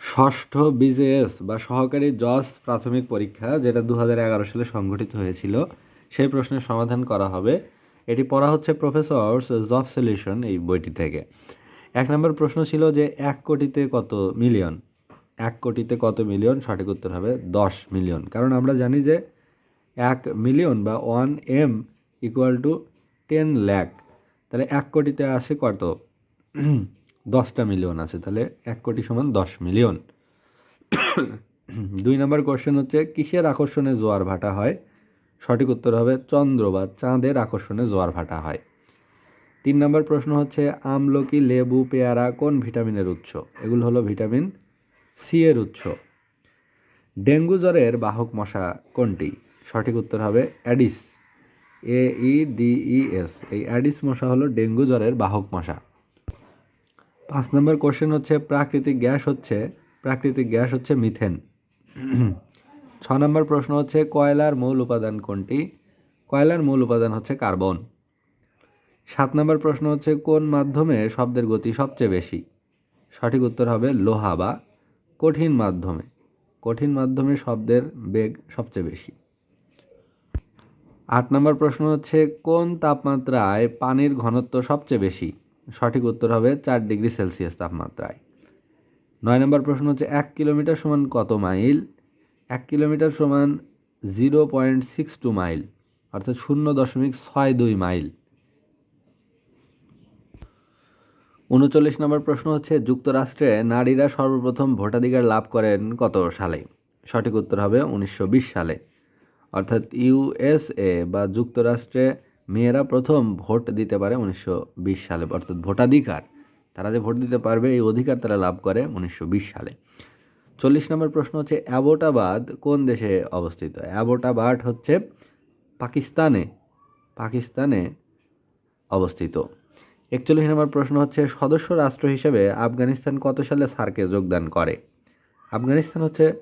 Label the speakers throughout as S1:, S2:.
S1: ষষ্ঠ বিজেএস বা সহকারী জজ প্রাথমিক পরীক্ষা, যেটা দু হাজার এগারো সালে সংগঠিত হয়েছিল, সেই প্রশ্নের সমাধান করা হবে। এটি পড়া হচ্ছে প্রফেসরস জব সলিউশন এই বইটি থেকে। এক নম্বর প্রশ্ন ছিল যে এক কোটিতে কত মিলিয়ন? এক কোটিতে কত মিলিয়ন? সঠিক উত্তর হবে দশ মিলিয়ন। কারণ আমরা জানি যে এক মিলিয়ন বা one M equal to ten lakh তাহলে এক কোটিতে আছে কত? দশটা মিলিয়ন আছে, তাহলে এক কোটি সমান দশ মিলিয়ন। দুই নম্বর কোশ্চেন হচ্ছে, কিসের আকর্ষণে জোয়ার ভাটা হয়? সঠিক উত্তর হবে, চন্দ্র বা চাঁদের আকর্ষণে জোয়ার ভাটা হয়। তিন নম্বর প্রশ্ন হচ্ছে আমলকি লেবু, পেয়ারা কোন ভিটামিনের উৎস? এগুলো হলো ভিটামিন সি এর উৎস। ডেঙ্গু জ্বরের বাহক মশা কোনটি? সঠিক উত্তর হবে, অ্যাডিস, এ ই ডি ই এস। এই অ্যাডিস মশা হলো ডেঙ্গু জ্বরের বাহক মশা। পাঁচ নম্বর কোশ্চেন হচ্ছে, প্রাকৃতিক গ্যাস হচ্ছে, প্রাকৃতিক গ্যাস হচ্ছে মিথেন। ছ নম্বর প্রশ্ন হচ্ছে, কয়লার মূল উপাদান কোনটি? কয়লার মূল উপাদান হচ্ছে কার্বন। সাত নম্বর প্রশ্ন হচ্ছে, কোন মাধ্যমে শব্দের গতি সবচেয়ে বেশি? সঠিক উত্তর হবে লোহা বা কঠিন মাধ্যমে। কঠিন মাধ্যমে শব্দের বেগ সবচেয়ে বেশি। আট নম্বর প্রশ্ন হচ্ছে, কোন তাপমাত্রায় পানির ঘনত্ব সবচেয়ে বেশি? সঠিক উত্তর হবে চার ডিগ্রি সেলসিয়াস তাপমাত্রায়। নয় নম্বর প্রশ্ন হচ্ছে, এক কিলোমিটার সমান কত মাইল? এক কিলোমিটার সমান zero point six two mile, অর্থাৎ শূন্য দশমিক ছয় দুই মাইল। উনচল্লিশ নম্বর প্রশ্ন হচ্ছে, যুক্তরাষ্ট্রে নারীরা সর্বপ্রথম ভোটাধিকার লাভ করেন কত সালে? সঠিক উত্তর হবে উনিশশো বিশ সালে। অর্থাৎ ইউএসএ বা যুক্তরাষ্ট্রে মেয়েরা প্রথম ভোট দিতে পারে উনিশশো বিশ সালে, অর্থাৎ ভোটাধিকার। তারা যে ভোট দিতে পারবে, এই অধিকার তারা লাভ করে উনিশশো বিশ সালে। চল্লিশ নম্বর প্রশ্ন হচ্ছে, অ্যাবোটাবাদ কোন দেশে অবস্থিত? অ্যাবোটাবাদ হচ্ছে পাকিস্তানে পাকিস্তানে অবস্থিত। একচল্লিশ নম্বর প্রশ্ন হচ্ছে, সদস্য রাষ্ট্র হিসেবে আফগানিস্তান কত সালে সার্কে যোগদান করে? আফগানিস্তান হচ্ছে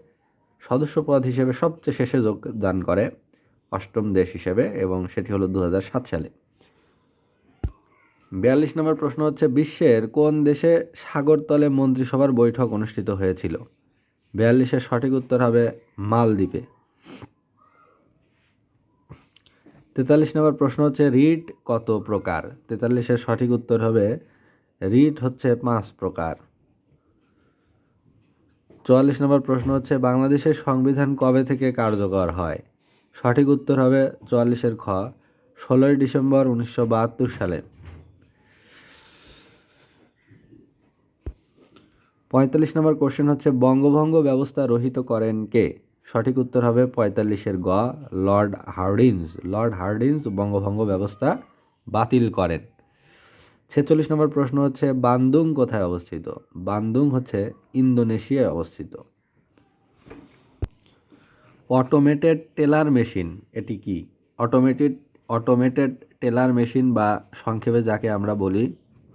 S1: সদস্য পদ হিসেবে সবচেয়ে শেষে যোগদান করে। অষ্টম দেশ হিসেবে এবং সেটি হলো দু হাজার সাত সালে। বিয়াল্লিশ নম্বর প্রশ্ন হচ্ছে, বিশ্বের কোন দেশে সাগরতলে মন্ত্রিসভার বৈঠক অনুষ্ঠিত হয়েছিল? বিয়াল্লিশের সঠিক উত্তর হবে মালদ্বীপে। তেতাল্লিশ নম্বর প্রশ্ন হচ্ছে, রিট কত প্রকার? তেতাল্লিশের সঠিক উত্তর হবে, রিট হচ্ছে পাঁচ প্রকার। চুয়াল্লিশ নম্বর প্রশ্ন হচ্ছে, বাংলাদেশের সংবিধান কবে থেকে কার্যকর হয়? সঠিক উত্তর হবে চুয়াল্লিশের খ, ষোলোই ডিসেম্বর উনিশশো বাহাত্তর সালে। পঁয়তাল্লিশ নম্বর কোশ্চেন হচ্ছে, বঙ্গভঙ্গ ব্যবস্থা রহিত করেন কে? সঠিক উত্তর হবে পঁয়তাল্লিশের গ, লর্ড হার্ডিন্স লর্ড হার্ডিন্স বঙ্গভঙ্গ ব্যবস্থা বাতিল করেন। ছেচল্লিশ নম্বর প্রশ্ন হচ্ছে, বান্দুং কোথায় অবস্থিত? বান্দুং হচ্ছে ইন্দোনেশিয়ায় অবস্থিত। অটোমেটেড টেলার মেশিন এটি কি? অটোমেটেড অটোমেটেড টেলার মেশিন বা সংক্ষেপে যাকে আমরা বলি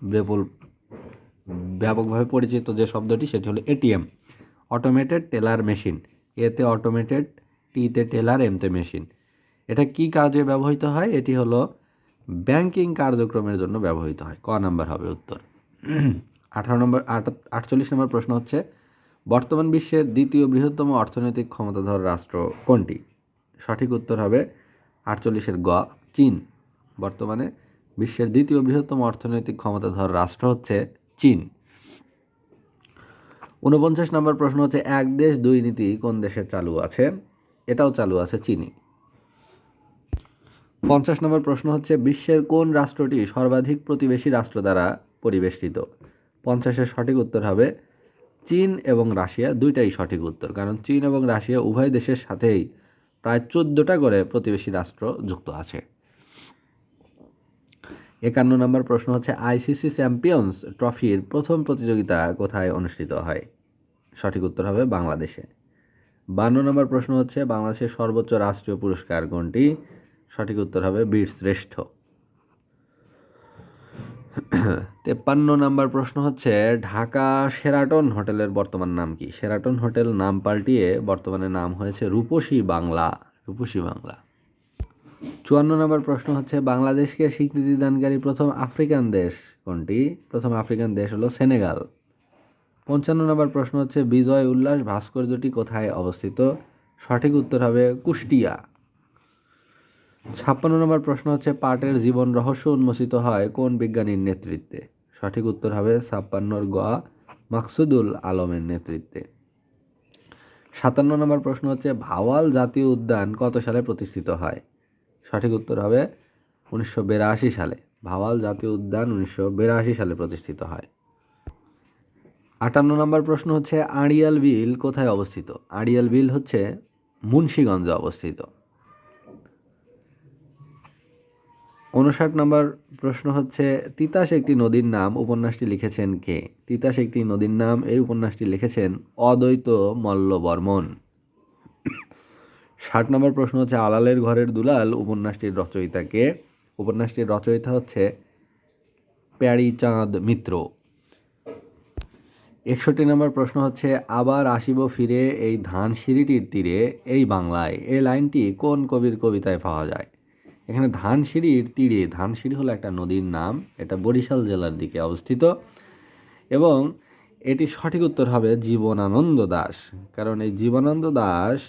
S1: বেপুল, ব্যাপকভাবে পরিচিত যে শব্দটি, সেটি হলো এটিএম অটোমেটেড টেলার মেশিন এতে অটোমেটেড টিতে টেলার এমতে মেশিন এটা কি কাজে ব্যবহৃত হয়? এটি হলো ব্যাংকিং কার্যক্রমের জন্য ব্যবহৃত হয়। ক নাম্বার হবে উত্তর? আঠারো নম্বর, আট, আটচল্লিশ নম্বর প্রশ্ন হচ্ছে বর্তমান বিশ্বের দ্বিতীয় বৃহত্তম অর্থনৈতিক ক্ষমতাধর রাষ্ট্র কোনটি? সঠিক উত্তর হবে আটচল্লিশের গ, চীন। বর্তমানে বিশ্বের দ্বিতীয় বৃহত্তম অর্থনৈতিক ক্ষমতাধর রাষ্ট্র হচ্ছে চীন। ঊনপঞ্চাশ নম্বর প্রশ্ন হচ্ছে, এক দেশ, দুই নীতি কোন দেশে চালু আছে? এটাও চালু আছে চীনে। পঞ্চাশ নম্বর প্রশ্ন হচ্ছে, বিশ্বের কোন রাষ্ট্রটি সর্বাধিক প্রতিবেশী রাষ্ট্র দ্বারা পরিবেষ্টিত? পঞ্চাশের সঠিক উত্তর হবে চীন এবং রাশিয়া দুইটাই সঠিক উত্তর। কারণ চীন এবং রাশিয়া উভয় দেশের সাথেই প্রায় চোদ্দোটা করে প্রতিবেশী রাষ্ট্র যুক্ত আছে। একান্ন নম্বর প্রশ্ন হচ্ছে, আইসিসি চ্যাম্পিয়ন্স ট্রফির প্রথম প্রতিযোগিতা কোথায় অনুষ্ঠিত হয়? সঠিক উত্তর হবে বাংলাদেশে। বান্ন নম্বর প্রশ্ন হচ্ছে, বাংলাদেশের সর্বোচ্চ রাষ্ট্রীয় পুরস্কার কোনটি? সঠিক উত্তর হবে বীর শ্রেষ্ঠ তেপ্পান্ন নাম্বার প্রশ্ন হচ্ছে, ঢাকা সেরাটন হোটেলের বর্তমান নাম কি? সেরাটন হোটেল নাম পাল্টিয়ে বর্তমানে নাম হয়েছে রূপসী বাংলা রূপসী বাংলা। চুয়ান্ন নম্বর প্রশ্ন হচ্ছে, বাংলাদেশকে স্বীকৃতি দানকারী প্রথম আফ্রিকান দেশ কোনটি? প্রথম আফ্রিকান দেশ হলো সেনেগাল। পঞ্চান্ন নম্বর প্রশ্ন হচ্ছে, বিজয় উল্লাস ভাস্কর্যটি কোথায় অবস্থিত? সঠিক উত্তর হবে কুষ্টিয়া। ছাপ্পান্ন নম্বর প্রশ্ন হচ্ছে, পাটের জীবন রহস্য উন্মোচিত হয় কোন বিজ্ঞানীর নেতৃত্বে? সঠিক উত্তর হবে ছাপ্পান্নর গ, মাকসুদুল আলমের নেতৃত্বে। সাতান্ন নম্বর প্রশ্ন হচ্ছে, ভাওয়াল জাতীয় উদ্যান কত সালে প্রতিষ্ঠিত হয়? সঠিক উত্তর হবে উনিশশো বিরাশি সালে। ভাওয়াল জাতীয় উদ্যান উনিশশো বিরাশি সালে প্রতিষ্ঠিত হয়। আটান্ন নম্বর প্রশ্ন হচ্ছে, আড়িয়াল বিল কোথায় অবস্থিত? আড়িয়াল বিল হচ্ছে মুন্সীগঞ্জে অবস্থিত। উনষাট নম্বর প্রশ্ন হচ্ছে, তিতাস একটি নদীর নাম, উপন্যাসটি লিখেছেন কে? তিতাস একটি নদীর নাম, এই উপন্যাসটি লিখেছেন অদ্বৈত মল্লবর্মন। ষাট নম্বর প্রশ্ন হচ্ছে, আলালের ঘরের দুলাল, উপন্যাসটির রচয়িতা কে? উপন্যাসটির রচয়িতা হচ্ছে প্যারীচাঁদ মিত্র। একষট্টি নম্বর প্রশ্ন হচ্ছে, আবার আসিব ফিরে এই ধান সিঁড়িটির তীরে, এই বাংলায়, এই লাইনটি কোন কবির কবিতায় পাওয়া যায়? এখানে ধানসিঁড়ির তীরে, ধানসিঁড়ি হলো একটা নদীর নাম, এটা বরিশাল জেলার দিকে অবস্থিত এবং এটি সঠিক উত্তর হবে জীবনানন্দ দাস, কারণ এই জীবনানন্দ দাস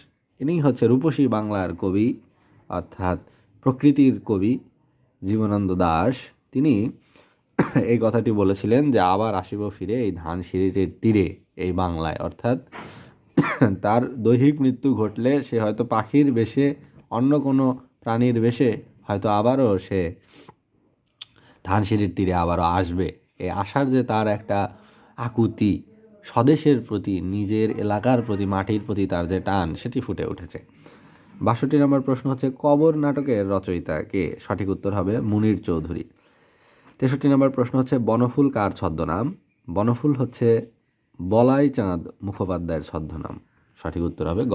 S1: ইনি হচ্ছে রূপসী বাংলার কবি, অর্থাৎ প্রকৃতির কবি জীবনানন্দ দাস। তিনি এই কথাটি বলেছিলেন যে, আবার আসিব ফিরে এই ধান সিঁড়িটির তীরে, এই বাংলায়। অর্থাৎ তার দৈহিক মৃত্যু ঘটলে সে হয়তো পাখির বেশে, অন্য কোনো প্রাণীর বেশে হয়তো আবারও সে ধানসিঁড়ির তীরে আবারও আসবে। এই আসার যে তার একটা আকুতি, স্বদেশের প্রতি, নিজের এলাকার প্রতি, মাটির প্রতি তার যে টান, সেটি ফুটে উঠেছে। বাষট্টি নম্বর প্রশ্ন হচ্ছে, কবর নাটকের রচয়িতা কে সঠিক উত্তর হবে মুনির চৌধুরী। তেষট্টি নম্বর প্রশ্ন হচ্ছে, বনফুল কার ছদ্মনাম? বনফুল হচ্ছে বলাই চাঁদ মুখোপাধ্যায়ের ছদ্মনাম। সঠিক উত্তর হবে গ।